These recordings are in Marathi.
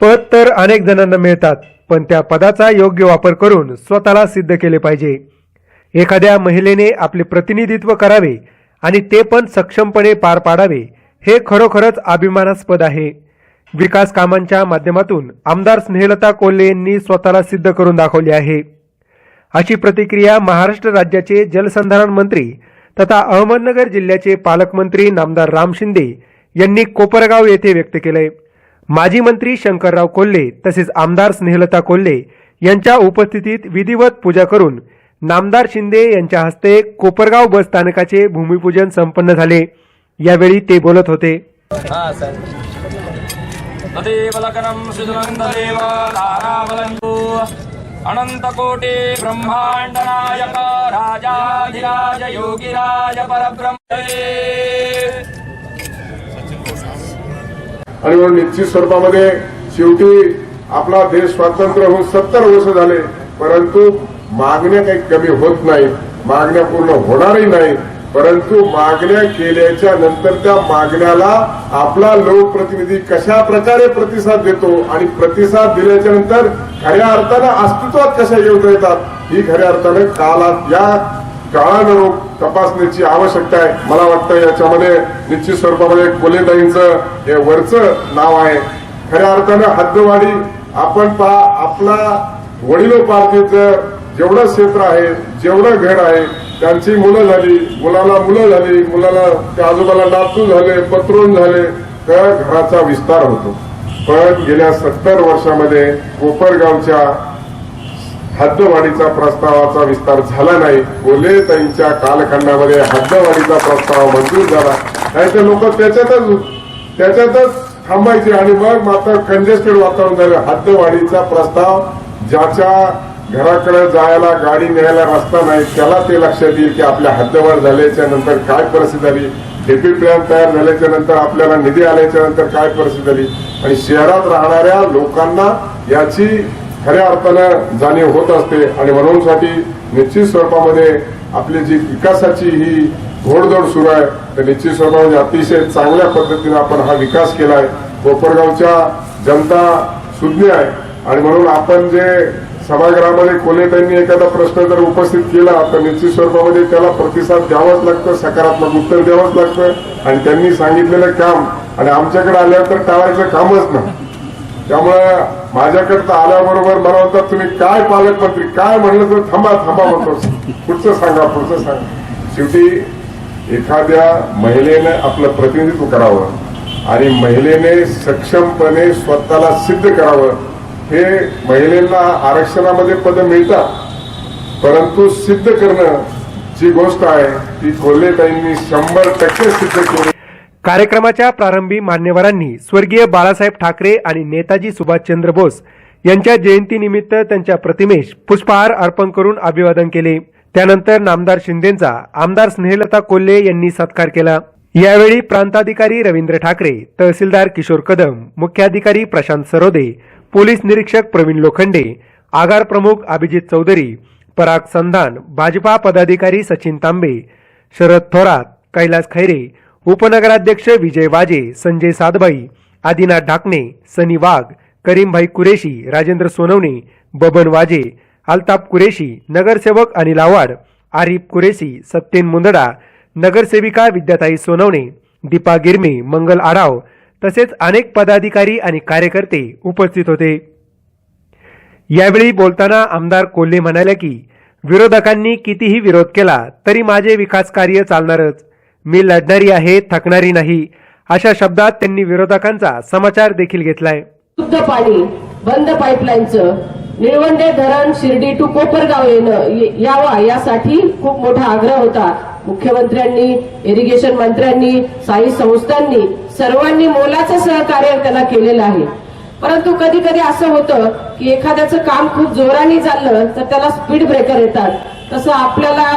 पद तर अनेक जणांना मिळतात पण त्या पदाचा योग्य वापर करून स्वतःला सिद्ध केले पाहिजे. एखाद्या महिलेने आपले प्रतिनिधित्व करावे आणि ते पण सक्षमपणे पार पाडावे हे खरोखरच अभिमानास्पद आहे. विकास कामांच्या माध्यमातून आमदार स्नेहलता कोल्हे यांनी स्वतःला सिद्ध करून दाखवले आहे. अशी प्रतिक्रिया महाराष्ट्र राज्याचे जलसंधारण मंत्री तथा अहमदनगर जिल्ह्याचे पालकमंत्री नामदार राम शिंदे यांनी कोपरगाव येथे व्यक्त केलंय. माजी मंत्री शंकरराव कोल्हे तसेच आमदार स्नेहलता कोल्हे यांच्या उपस्थितीत विधिवत पूजा करून नामदार शिंदे यांच्या हस्ते कोपरगाव बस स्थानकाचे भूमिपूजन संपन्न झाले. यावेळी ते बोलत होते. अनंत कोटी ब्रह्मांड नायक राजाधिराज योगिराज परब्रह्म आणि म्हणून निश्चित स्वरूपामध्ये शेवटी आपला देश स्वातंत्र्य होऊन सत्तर वर्ष झाले परंतु मागण्या काही कमी होत नाहीत मागण्या पूर्ण होणारही नाही परंतु मागण्या केल्याच्यानंतर त्या मागण्याला आपला लोकप्रतिनिधी कशा प्रकारे प्रतिसाद देतो आणि प्रतिसाद दिल्याच्या नंतर खऱ्या अर्थानं अस्तित्वात कशा येऊन येतात ही खऱ्या अर्थानं कालात या काळानुरूप तपासण्याची आवश्यकता आहे. मला वाटतं याच्यामध्ये निश्चित स्वरूपामध्ये कोलेताईंचं हे वरचं नाव आहे. खऱ्या अर्थानं हद्दवाडी आपण पहा आपला वडिलोपार्जित जेवढं क्षेत्र आहे जेवढं घर आहे त्यांची मुलं झाली मुलाला मुलं झाली मुलाला त्या आजोबाला नातू झाले पत्रून झाले तर घराचा विस्तार होतो. पण गेल्या सत्तर वर्षामध्ये कोपरगावच्या हद्दवाढीचा प्रस्तावाचा विस्तार झाला नाही. बोले त्यांच्या कालखंडामध्ये हद्दवाढीचा प्रस्ताव मंजूर झाला. नाही तर लोक त्याच्यातच त्याच्यातच थांबायचे आणि मग मात्र कंजेस्टेड वातावरण झालं. हद्दवाढीचा प्रस्ताव ज्याच्या घराकडे जायला गाडी न्यायला रस्ता नाही त्याला ते लक्षात येईल की आपल्या हद्दवाढ झाल्याच्यानंतर काय परिस्थिती झाली डेपी प्लॅन तयार झाल्याच्यानंतर आपल्याला निधी आल्याच्यानंतर काय परिस्थिती झाली आणि शहरात राहणाऱ्या लोकांना याची खऱ्या अर्थानं जाणीव होत असते आणि म्हणूनसाठी निश्चित स्वरूपामध्ये आपली जी विकासाची ही घोडदौड सुरू आहे तर निश्चित स्वरूपामध्ये अतिशय चांगल्या पद्धतीने आपण हा विकास केलाय. कोपरगावच्या जनता सुज्ञ आहे. आणि म्हणून आपण जे सभागृहामध्ये कोलेटांनी एखादा प्रश्न जर उपस्थित केला तर निश्चित स्वरूपामध्ये त्याला प्रतिसाद द्यावाच लागतं सकारात्मक उत्तर द्यावंच लागतं. आणि त्यांनी सांगितलेलं काम आणि आमच्याकडे आल्यावर तर टाळायचं कामच नाही. त्यामुळे माझ्याकडे आल्याबरोबर मला म्हणतात तुम्ही काय पालकमंत्री? काय म्हणलं तर थांबा थांबा म्हणतो. पुढचं सांगा पुढचं सांगा. शेवटी एखाद्या महिलेने आपलं प्रतिनिधित्व करावं आणि महिलेने सक्षमपणे स्वतःला सिद्ध करावं. हे महिलेला आरक्षणामध्ये पद मिळतात परंतु सिद्ध करणं जी गोष्ट आहे ती कोल्हेताईंनी शंभर टक्के सिद्ध केली. कार्यक्रमाच्या प्रारंभी मान्यवरांनी स्वर्गीय बाळासाहेब ठाकरे आणि नेताजी सुभाषचंद्र बोस यांच्या जयंतीनिमित्त त्यांच्या प्रतिमेस पुष्पहार अर्पण करून अभिवादन केले. त्यानंतर नामदार शिंदेचा आमदार स्नेहलता कोल्हे यांनी सत्कार केला. यावेळी प्रांताधिकारी रवींद्र ठाकरे तहसीलदार किशोर कदम मुख्याधिकारी प्रशांत सरोदे पोलीस निरीक्षक प्रवीण लोखंडे आगार प्रमुख अभिजित चौधरी पराग संधान भाजपा पदाधिकारी सचिन तांबे शरद थोरात कैलास खैरे उपनगराध्यक्ष विजय वाजे संजय सादबाई आदिनाथ ढाकणे सनी वाघ करीमभाई कुरेशी राजेंद्र सोनवणे बबन वाजे अल्ताफ कुरेशी नगरसेवक अनिल आवाड आरिफ कुरेशी सत्येन मुंदडा नगरसेविका विद्याताई सोनवणे दीपा गिरमे मंगल आढाव तसेच अनेक पदाधिकारी आणि कार्यकर्ते उपस्थित होते. यावेळी बोलताना आमदार कोल्हे म्हणाले की विरोधकांनी कितीही विरोध केला तरी माझे विकास कार्य चालणारच. मी लढणारी आहे थकणारी नाही. अशा शब्दात त्यांनी विरोधकांचा समाचार देखील घेतलाय. शुद्ध पाणी बंद पाईपलाईनचं निळवंडे धरण शिर्डी टू कोपरगाव येणं यावा यासाठी खूप मोठा आग्रह होता. मुख्यमंत्र्यांनी इरिगेशन मंत्र्यांनी साई संस्थांनी सर्वांनी मोलाचं सहकार्य त्याला केलेलं आहे. परंतु कधी कधी असं होतं की एखाद्याचं काम खूप जोराने चाललं तर त्याला स्पीड ब्रेकर येतात. तसं आपल्याला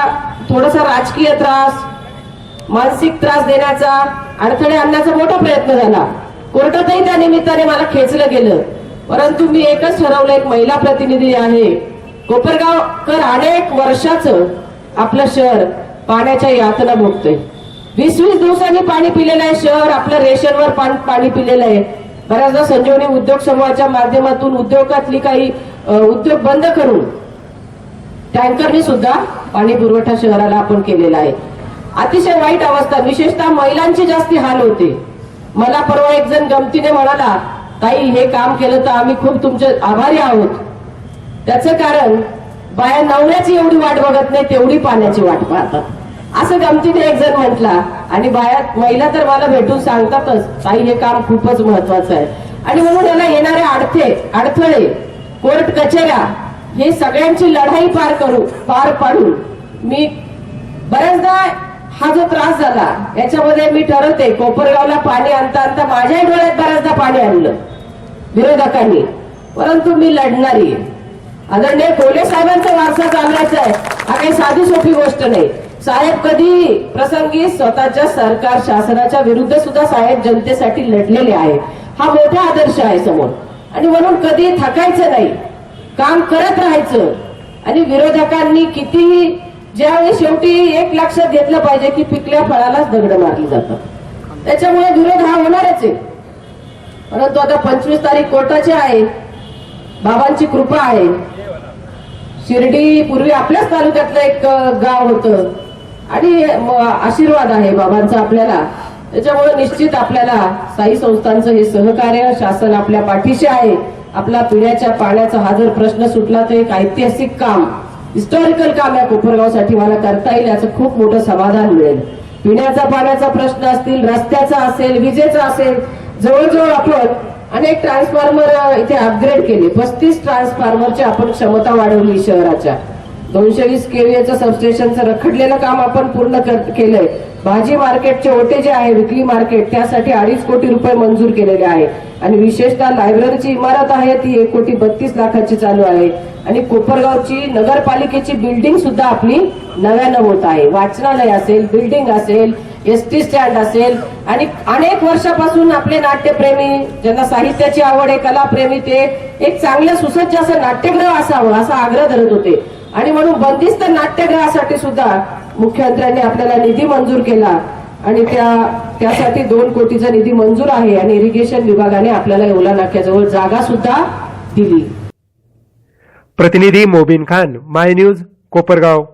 थोडासा राजकीय त्रास मानसिक त्रास देण्याचा अडथळे आणण्याचा मोठा प्रयत्न झाला. कोर्टातही त्या निमित्ताने मला खेचलं गेलं. परंतु मी एकच ठरवलं एक महिला प्रतिनिधी आहे. कोपरगावकर अनेक वर्षाचं आपलं शहर पाण्याच्या यातना भोगतोय वीस वीस दिवसांनी पाणी पिलेलं आहे शहर आपलं रेशनवर पाण- पाणी पिलेलं आहे. बऱ्याचदा संजीवनी उद्योग समूहाच्या माध्यमातून उद्योगातली काही उद्योग बंद करून टँकरने सुद्धा पाणी पुरवठा शहराला आपण केलेला आहे. अतिशय वाईट अवस्था. विशेषतः महिलांची जास्ती हाल होते. मला परवा एक जण गमतीने म्हणाला ताई हे काम केलं तर आम्ही खूप तुमचे आभारी आहोत. त्याचं कारण बाया नवऱ्याची एवढी वाट बघत नाही तेवढी पाण्याची वाट पाहतात. असं गमतीने एक जण म्हटला आणि बाया महिला तर मला भेटून सांगतातच ताई हे काम खूपच महत्वाचं आहे. आणि म्हणून याला येणारे अडथे अडथळे कोर्ट कचेऱ्या हे सगळ्यांची लढाई पार करू पार पाडून मी बऱ्याचदा हा जो त्रास झाला याच्यामध्ये मी ठरवते कोपरगावला पाणी आणता आणता माझ्याही डोळ्यात बऱ्याचदा पाणी आणलं विरोधकांनी. परंतु मी लढणारी आदरणीय कोले साहेबांचा वारसा चालवायचा आहे हा काही साधी सोपी गोष्ट नाही. साहेब कधी प्रसंगी स्वतःच्या सरकार शासनाच्या विरुद्ध सुद्धा साहेब जनतेसाठी लढलेले आहे. हा मोठा आदर्श आहे समोर. आणि म्हणून कधी थकायचं नाही काम करत राहायचं. आणि विरोधकांनी कितीही ज्यावेळी शेवटी एक लक्षात घेतलं पाहिजे की पिकल्या फळालाच दगड मारली जातात. त्याच्यामुळे विरोध हा होणारच आहे. परंतु आता पंचवीस तारीख कोर्टाची आहे. बाबांची कृपा आहे. शिर्डी पूर्वी आपल्याच तालुक्यातलं एक गाव होतं. आणि म, आशीर्वाद आहे बाबांचा आपल्याला. त्याच्यामुळे निश्चित आपल्याला साई संस्थांचं हे सहकार्य शासन आपल्या पाठीशी आहे. आपला पिण्याच्या पाण्याचा हा जर प्रश्न सुटला तर एक ऐतिहासिक काम. हिस्टॉरिकल काम या कोपरगावसाठी मला करता येईल याचं खूप मोठं समाधान मिळेल. पिण्याचा पाण्याचा प्रश्न असतील रस्त्याचा असेल विजेचा असेल जवळजवळ आपण अनेक ट्रान्सफॉर्मर इथे अपग्रेड केले. पस्तीस ट्रान्सफॉर्मरची आपण क्षमता वाढवली शहराच्या. दोनशे वीस केव्हीएचं सबस्टेशनचं रखडलेलं काम आपण पूर्ण कर- केलंय. भाजी मार्केटचे ओटे जे आहे विकली मार्केट त्यासाठी अडीच कोटी रुपये मंजूर केलेले आहे. आणि विशेषतः लायब्ररीची इमारत आहे ती एक कोटी बत्तीस लाखाची चालू आहे. आणि कोपरगावची नगरपालिकेची बिल्डिंग सुद्धा आपली नव्यानं होत आहे. वाचनालय असेल बिल्डिंग असेल एस टी स्टँड असेल आणि अनेक वर्षापासून आपले नाट्यप्रेमी ज्यांना साहित्याची आवड आहे कलाप्रेमी ते एक चांगलं सुसज्ज असं नाट्यगृह असावं असा आग्रह धरत होते. आणि म्हणून बंदिस्त नाट्यगृहासाठी सुद्धा मुख्यमंत्र्यांनी आपल्याला निधी मंजूर केला. आणि त्या त्यासाठी दोन कोटीचा निधी मंजूर आहे आणि इरिगेशन विभागाने आपल्याला येवला नाक्याजवळ जागा सुद्धा दिली. प्रतिनिधी मोबिन खान माय न्यूज कोपरगाव.